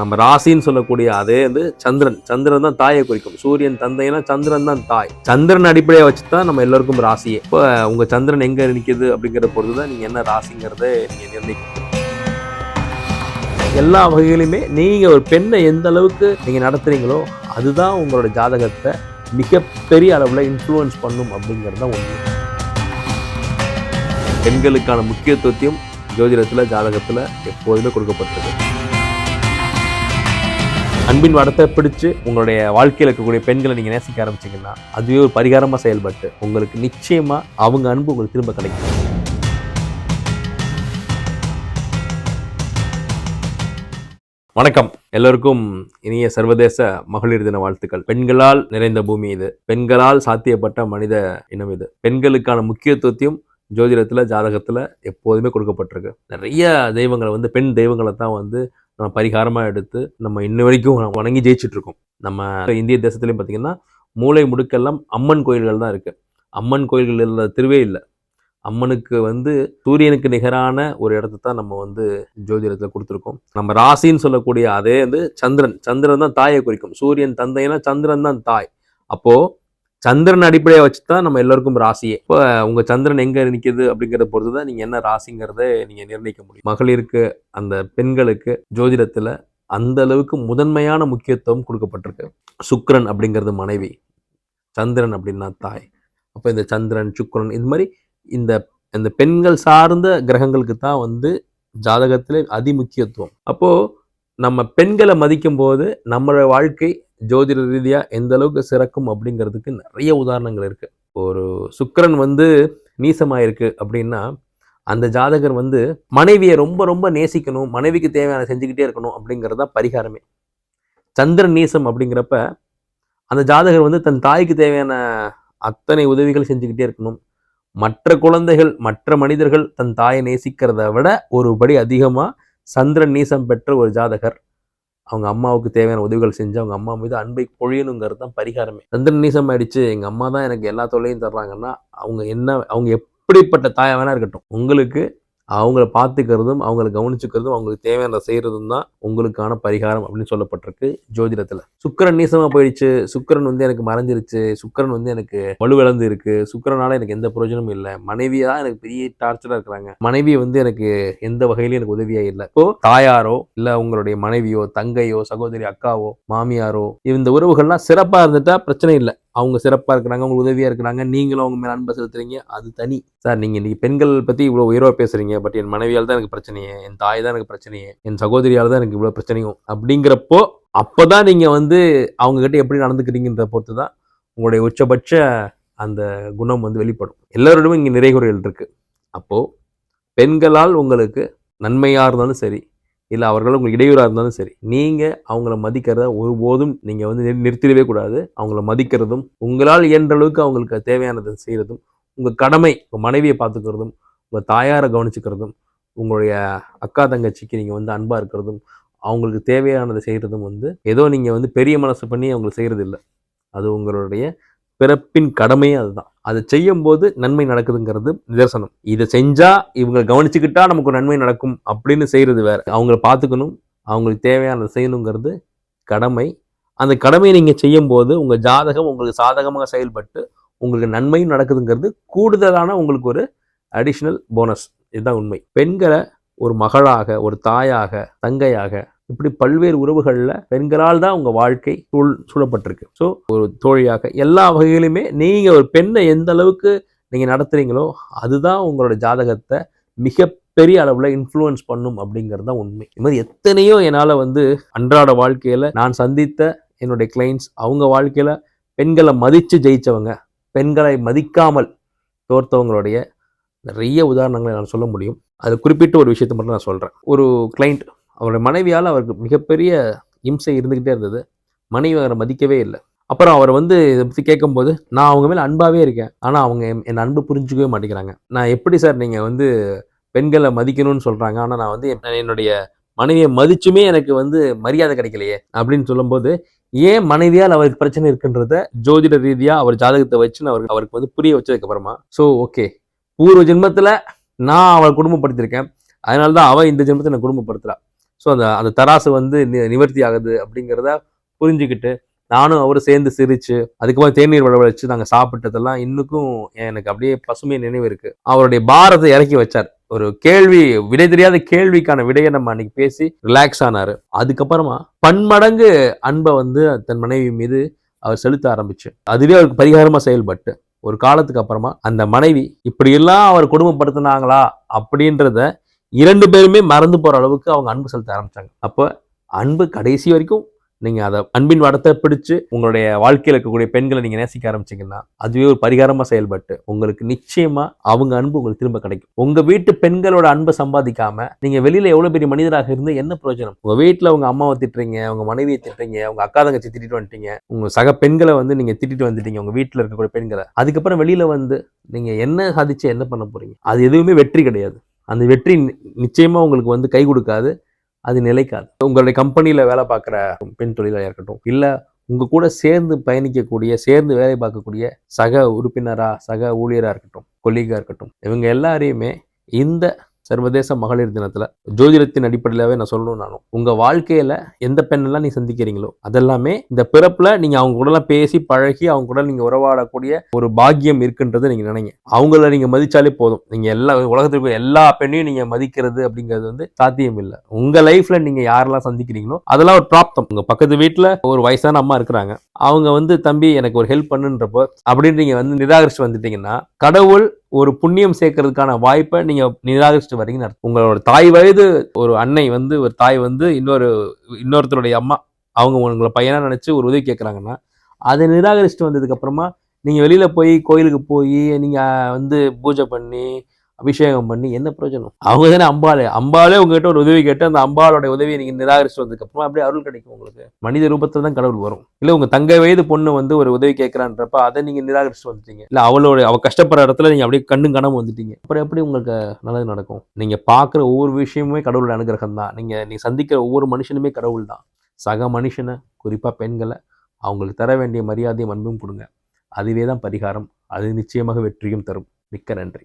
நம்ம ராசின்னு சொல்லக்கூடிய அதே வந்து சந்திரன். சந்திரன் தான் தாயை குறிக்கும். சூரியன் தந்தைனா சந்திரன் தான் தாய். சந்திரன் அடிப்படையை வச்சு தான் நம்ம எல்லாருக்கும் ராசியே. இப்போ உங்க சந்திரன் எங்க நிற்கிது அப்படிங்கிற பொறுத்து தான் நீங்க என்ன ராசிங்கிறத நீங்க நிர்ணயிக்கணும். எல்லா வகையிலுமே நீங்க ஒரு பெண்ணை எந்த அளவுக்கு நீங்க நடத்துறீங்களோ அதுதான் உங்களோட ஜாதகத்தை மிகப்பெரிய அளவுல இன்ஃப்ளூயன்ஸ் பண்ணும் அப்படிங்கிறது தான் உண்மை. பெண்களுக்கான முக்கியத்துவத்தையும் ஜோதிடத்தில் ஜாதகத்துல எப்போதுமே கொடுக்கப்பட்டிருக்கு. அன்பின் வடத்தை பிடிச்சு உங்களுடைய வாழ்க்கையில் இருக்கக்கூடிய பெண்களை நீங்கள் நேசிக்க ஆரம்பிச்சீங்கன்னா அதுவே ஒரு பரிகாரமாக செயல்பட்டு உங்களுக்கு நிச்சயமாக அவங்க அன்பு உங்களுக்கு திரும்ப கிடைக்கும். வணக்கம். எல்லோருக்கும் இனிய சர்வதேச மகளிர் தின வாழ்த்துக்கள். பெண்களால் நிறைந்த பூமி இது. பெண்களால் சாத்தியப்பட்ட மனித இனம் இது. பெண்களுக்கான முக்கியத்துவத்தையும் ஜோதிடத்தில் ஜாதகத்தில் எப்போதுமே கொடுக்கப்பட்டிருக்கு. நிறைய தெய்வங்களை வந்து பெண் தெய்வங்களை தான் வந்து நம்ம பரிகாரமாக எடுத்து நம்ம இன்ன வரைக்கும் வணங்கி ஜெயிச்சுட்ருக்கோம். நம்ம இந்திய தேசத்துலேயும் பார்த்தீங்கன்னா மூளை முடுக்கெல்லாம் அம்மன் கோயில்கள் தான் இருக்குது அம்மன் கோயில்கள் இல்லாத திருவே இல்லை. அம்மனுக்கு வந்து சூரியனுக்கு நிகரான ஒரு இடத்த தான் நம்ம வந்து ஜோதிடத்தில் கொடுத்துருக்கோம். நம்ம ராசின்னு சொல்லக்கூடிய அதே வந்து சந்திரன். சந்திரன் தான் தாயை குறிக்கும். சூரியன் தந்தைன்னா சந்திரன் தான் தாய். அப்போது சந்திரன் அடிப்படையை வச்சு தான் நம்ம எல்லோருக்கும் ராசியே. இப்போ உங்கள் சந்திரன் எங்கே நிற்கிது அப்படிங்கிறத பொறுத்து தான் நீங்கள் என்ன ராசிங்கிறத நீங்கள் நிர்ணயிக்க முடியும். மகளிருக்கு அந்த பெண்களுக்கு ஜோதிடத்தில் அந்த அளவுக்கு முதன்மையான முக்கியத்துவம் கொடுக்கப்பட்டிருக்கு. சுக்ரன் அப்படிங்கிறது மனைவி சந்திரன் அப்படின்னா தாய். அப்போ இந்த சந்திரன் சுக்ரன் இது மாதிரி இந்த இந்த பெண்கள் சார்ந்த கிரகங்களுக்கு தான் வந்து ஜாதகத்தில் அதிமுக்கியத்துவம். அப்போது நம்ம பெண்களை மதிக்கும் போது நம்மளோட வாழ்க்கை ஜோதிட ரீதியாக எந்த அளவுக்கு சிறக்கும் அப்படிங்கிறதுக்கு நிறைய உதாரணங்கள் இருக்குது ஒரு சுக்கரன் வந்து நீசமாயிருக்கு அப்படின்னா அந்த ஜாதகர் வந்து மனைவியை ரொம்ப ரொம்ப நேசிக்கணும் மனைவிக்கு தேவையான செஞ்சுக்கிட்டே இருக்கணும் அப்படிங்கிறது தான் பரிகாரமே. சந்திரன் நீசம் அப்படிங்கிறப்ப அந்த ஜாதகர் வந்து தன் தாய்க்கு தேவையான அத்தனை உதவிகள் செஞ்சுக்கிட்டே இருக்கணும். மற்ற குழந்தைகள் மற்ற மனிதர்கள் தன் தாயை நேசிக்கிறத விட ஒரு படி அதிகமாக சந்திரன் நீசம் பெற்ற ஒரு ஜாதகர். அவங்க அம்மாவுக்கு தேவையான உதவிகள் செஞ்சு அவங்க அம்மா மீது அன்பை பொழியணுங்கிறது தான் பரிகாரமே. சந்திரன் நீசம் ஆயிடுச்சு. எங்கள் அம்மா தான் எனக்கு எல்லா தொல்லையும் தர்றாங்கன்னா அவங்க என்ன அவங்க எப்படிப்பட்ட தாயா வேணா இருக்கட்டும். உங்களுக்கு அவங்கள பார்த்துக்கிறதும் அவங்கள கவனிச்சுக்கிறதும் அவங்களுக்கு தேவையான செய்கிறதும் தான் உங்களுக்கான பரிகாரம் அப்படின்னு சொல்லப்பட்டிருக்கு ஜோதிடத்தில். சுக்கிரன் நீசமாக போயிடுச்சு. சுக்கரன் வந்து எனக்கு மறைஞ்சிருச்சு. சுக்கிரன் வந்து எனக்கு வலுவிழந்து இருக்கு சுக்கிரனால எனக்கு எந்த பிரயோஜனமும் இல்லை. மனைவியாக எனக்கு பெரிய டார்ச்சராக இருக்கிறாங்க. மனைவி வந்து எனக்கு எந்த வகையிலும் எனக்கு உதவியாக இல்லை. இப்போ தாயாரோ இல்லை உங்களுடைய மனைவியோ தங்கையோ சகோதரி அக்காவோ மாமியாரோ இந்த உறவுகள்லாம் சிறப்பாக இருந்துட்டா பிரச்சனை இல்லை. அவங்க சிறப்பாக இருக்கிறாங்க அவங்க உதவியாக இருக்கிறாங்க நீங்களும் அவங்க மேலே அன்பை செலுத்துறீங்க. அது தனி. சார் நீங்கள் இன்னைக்கு பெண்கள் பற்றி இவ்வளோ உயர்வாக பேசுகிறீங்க பட் என் மனைவியால் தான் எனக்கு பிரச்சனையே என் தாய் தான் எனக்கு பிரச்சனையே என் சகோதரியால் தான் எனக்கு இவ்வளோ பிரச்சனையும் அப்படிங்கிறப்போ அப்போ தான் நீங்கள் வந்து அவங்கக்கிட்ட எப்படி நடந்துக்கிறீங்கன்ற பொறுத்து தான் உங்களுடைய உச்சபட்ச அந்த குணம் வந்து வெளிப்படும். எல்லாரோடவும் இங்கே நிறைகுறைகள் இருக்குது அப்போது பெண்களால் உங்களுக்கு நன்மையாக இருந்தாலும் சரி இல்லை அவர்களும் உங்களுக்கு இடையூறாக இருந்தாலும் சரி நீங்கள் அவங்கள மதிக்கிறத ஒருபோதும் நீங்கள் வந்து நிறுத்திடவே கூடாது. அவங்கள மதிக்கிறதும் உங்களால் இயன்ற அளவுக்கு அவங்களுக்கு தேவையானதை செய்கிறதும் உங்கள் கடமை உங்கள் மனைவியை பார்த்துக்கிறதும் உங்கள் தாயாரை கவனிச்சுக்கிறதும் உங்களுடைய அக்கா தங்கச்சிக்கு நீங்கள் வந்து அன்பாக இருக்கிறதும் அவங்களுக்கு தேவையானதை செய்கிறதும் வந்து ஏதோ நீங்கள் வந்து பெரிய மனசு பண்ணி அவங்களுக்கு செய்கிறது இல்லை அது உங்களுடைய பிறப்பின் கடமையே அதுதான். அதை செய்யும் போது நன்மை நடக்குதுங்கிறது நிதர்சனம். இதை செஞ்சா இவங்க கவனிச்சுக்கிட்டா நமக்கு ஒரு நன்மை நடக்கும் அப்படின்னு செய்யறது வேற. அவங்கள பார்த்துக்கணும் அவங்களுக்கு தேவையானதை செய்யணுங்கிறது கடமை. அந்த கடமையை நீங்கள் செய்யும் போது உங்கள் ஜாதகம் உங்களுக்கு சாதகமாக செயல்பட்டு உங்களுக்கு நன்மையும் நடக்குதுங்கிறது கூடுதலான உங்களுக்கு ஒரு அடிஷ்னல் போனஸ் இதுதான் உண்மை. பெண்களை ஒரு மகளாக ஒரு தாயாக தங்கையாக இப்படி பல்வேறு உறவுகளில் பெண்களால் தான் உங்கள் வாழ்க்கை சூழ் சூழப்பட்டிருக்கு. ஸோ ஒரு தோழியாக எல்லா வகையிலுமே நீங்கள் ஒரு பெண்ணை எந்த அளவுக்கு நீங்கள் நடத்துகிறீங்களோ அதுதான் உங்களோட ஜாதகத்தை மிகப்பெரிய அளவில் இன்ஃப்ளூயன்ஸ் பண்ணும் அப்படிங்கிறது தான் உண்மை. இது மாதிரி எத்தனையோ என்னால் வந்து அன்றாட வாழ்க்கையில் நான் சந்தித்த என்னுடைய கிளைண்ட்ஸ் அவங்க வாழ்க்கையில் பெண்களை மதித்து ஜெயித்தவங்க பெண்களை மதிக்காமல் தோர்த்தவங்களுடைய நிறைய உதாரணங்களை நான் சொல்ல முடியும். அது குறிப்பிட்ட ஒரு விஷயத்தை மட்டும் நான் சொல்கிறேன் ஒரு கிளைண்ட் அவருடைய மனைவியால் அவருக்கு மிகப்பெரிய இம்சை இருந்துக்கிட்டே இருந்தது. மனைவி அவரை மதிக்கவே இல்லை. அப்புறம் அவர் வந்து இதை பற்றி கேட்கும்போது நான் அவங்க மேலே அன்பாகவே இருக்கேன். ஆனால் அவங்க என் என் அன்பு புரிஞ்சுக்கவே மாட்டேங்கிறாங்க. நான் எப்படி சார் நீங்கள் வந்து பெண்களை மதிக்கணும்னு சொல்கிறாங்க ஆனால் நான் வந்து என்னுடைய மனைவியை மதிச்சுமே எனக்கு வந்து மரியாதை கிடைக்கலையே அப்படின்னு சொல்லும்போது ஏன் மனைவியால் அவருக்கு பிரச்சனை இருக்குன்றத ஜோதிட ரீதியாக அவர் ஜாதகத்தை வச்சு அவருக்கு அவருக்கு வந்து புரிய வச்சதுக்கப்புறமா ஸோ ஓகே பூர்வ ஜென்மத்தில் நான் அவளை குடும்பப்படுத்தியிருக்கேன். அதனால தான் அவள் இந்த ஜென்மத்தை நான் குடும்பப்படுத்துகிறா ஸோ அந்த அந்த தராசு வந்து நி- நிவர்த்தி ஆகுது அப்படிங்கிறத புரிஞ்சுக்கிட்டு நானும் அவரும் சேர்ந்து சிரிச்சு அதுக்கப்புறம் தேநீர் வளவழைச்சு நாங்கள் சாப்பிட்டதெல்லாம் இன்னுக்கும் எனக்கு அப்படியே பசுமை நினைவு இருக்கு. அவருடைய பாரத்தை இறக்கி வச்சார். ஒரு கேள்வி விடை தெரியாத கேள்விக்கான விடையை நம்ம அன்னைக்கு பேசி ரிலாக்ஸ் ஆனாரு. அதுக்கப்புறமா பன்மடங்கு அன்பை வந்து தன் மனைவி மீது அவர் செலுத்த ஆரம்பிச்சு. அதுவே அவருக்கு பரிகாரமா செயல்பட்டு. ஒரு காலத்துக்கு அப்புறமா அந்த மனைவி இப்படியெல்லாம் அவர் குடும்பப்படுத்தினாங்களா? அப்படின்றத இரண்டு பேருமே மறந்து போகிற அளவுக்கு அவங்க அன்பு செலுத்த ஆரம்பித்தாங்க அப்போ அன்பு கடைசி வரைக்கும் நீங்கள் அதை அன்பின் வடத்தை பிடிச்சு உங்களுடைய வாழ்க்கையில் இருக்கக்கூடிய பெண்களை நீங்கள் நேசிக்க ஆரம்பிச்சீங்கன்னா அதுவே ஒரு பரிகாரமாக செயல்பட்டு உங்களுக்கு நிச்சயமாக அவங்க அன்பு உங்களுக்கு திரும்ப கிடைக்கும். உங்கள் வீட்டு பெண்களோட அன்பை சம்பாதிக்காமல் நீங்கள் வெளியில் எவ்வளோ பெரிய மனிதராக இருந்து என்ன பிரயோஜனம்? உங்கள் வீட்டில் உங்கள் அம்மாவை திட்டுறீங்க உங்கள் மனைவியை திட்டுறீங்க உங்கள் அக்கா தங்கச்சி திட்டிட்டு வந்துட்டீங்க உங்கள் சக பெண்களை வந்து நீங்கள் திட்டிட்டு வந்துட்டீங்க உங்கள் வீட்டில் இருக்கக்கூடிய பெண்களை. அதுக்கப்புறம் வெளியில் வந்து நீங்கள் என்ன சாதிச்சு என்ன பண்ண போகிறீங்க அது எதுவுமே வெற்றி கிடையாது. அந்த வெற்றி நி- உங்களுக்கு வந்து கை கொடுக்காது அது நிலைக்காது. உங்களுடைய கம்பெனியில் வேலை பார்க்குற பெண் தொழிலாக இருக்கட்டும் இல்லை உங்கள் கூட சேர்ந்து பயணிக்கக்கூடிய சேர்ந்து வேலை பார்க்கக்கூடிய சக உறுப்பினராக சக ஊழியராக இருக்கட்டும் கொல்லீகாக இருக்கட்டும் இவங்க எல்லாரையுமே இந்த சர்வதேச மகளிர் தினத்தில் ஜோதிடத்தின் அடிப்படையிலாவே நான் சொல்லணும் நானும். உங்கள் வாழ்க்கையில் எந்த பெண்ணெல்லாம் நீ சந்திக்கிறீங்களோ அதெல்லாமே இந்த பிறப்பில் நீங்கள் அவங்க கூடலாம் பேசி பழகி அவங்க கூட நீங்கள் உறவாடக்கூடிய ஒரு பாக்கியம் இருக்குன்றதை நீங்கள் நினைங்க. அவங்கள நீங்கள் மதித்தாலே போதும். நீங்கள் எல்லா உலகத்துக்கு எல்லா பெண்ணையும் நீங்கள் மதிக்கிறது அப்படிங்கிறது வந்து சாத்தியம் இல்லை. உங்கள் லைஃப்பில் நீங்கள் யாரெல்லாம் சந்திக்கிறீங்களோ அதெல்லாம் ஒரு பிராப்தம். உங்கள் பக்கத்து வீட்டில் ஒரு வயசான அம்மா இருக்கிறாங்க. அவங்க வந்து தம்பி எனக்கு ஒரு ஹெல்ப் பண்ணுன்றப்போ அப்படின்னு நீங்கள் வந்து நிராகரிச்சு வந்துட்டீங்கன்னா கடவுள் ஒரு புண்ணியம் சேர்க்கறதுக்கான வாய்ப்பை நீங்கள் நிராகரிச்சுட்டு வரீங்கன்னு அர்த்தம். உங்களோட தாய் வயது ஒரு அன்னை வந்து ஒரு தாய் வந்து இன்னொரு இன்னொருத்தருடைய அம்மா அவங்க உங்களை பையனாக நினச்சி ஒரு உதவி கேட்குறாங்கன்னா அதை நிராகரிச்சுட்டு வந்ததுக்கப்புறமா நீங்கள் வெளியில் போய் கோயிலுக்கு போய் நீங்கள் வந்து பூஜை பண்ணி அபிஷேகம் பண்ணி என்ன பிரயோஜனம்? அவங்க தானே அம்பாளே. அம்பாலே உங்ககிட்ட ஒரு உதவி கேட்டு அந்த அம்பாளோட உதவியை நீங்கள் நிராகரிச்சு வந்ததுக்கப்புறம் அப்படியே அருள் கிடைக்கும் உங்களுக்கு. மனித ரூபத்தில் தான் கடவுள் வரும். இல்லை உங்கள் தங்க வயது பொண்ணு வந்து ஒரு உதவி கேட்குறான்றப்ப அதை நீங்கள் நிராகரிச்சு வந்துட்டீங்க. இல்லை அவளோட அவள் கஷ்டப்படுற இடத்துல நீங்கள் அப்படியே கண்ணும் கனவு வந்துட்டீங்க. அப்புறம் எப்படி உங்களுக்கு நல்லது நடக்கும்? நீங்கள் பார்க்குற ஒவ்வொரு விஷயமுமே கடவுளோட அனுகிரகம் தான். நீங்கள் நீங்கள் சந்திக்கிற ஒவ்வொரு மனுஷனுமே கடவுள் தான். சக மனுஷனை குறிப்பாக பெண்களை அவங்களுக்கு தர வேண்டிய மரியாதையும் அன்பும் கொடுங்க. அதுவே தான் பரிகாரம். அது நிச்சயமாக வெற்றியும் தரும். மிக்க நன்றி.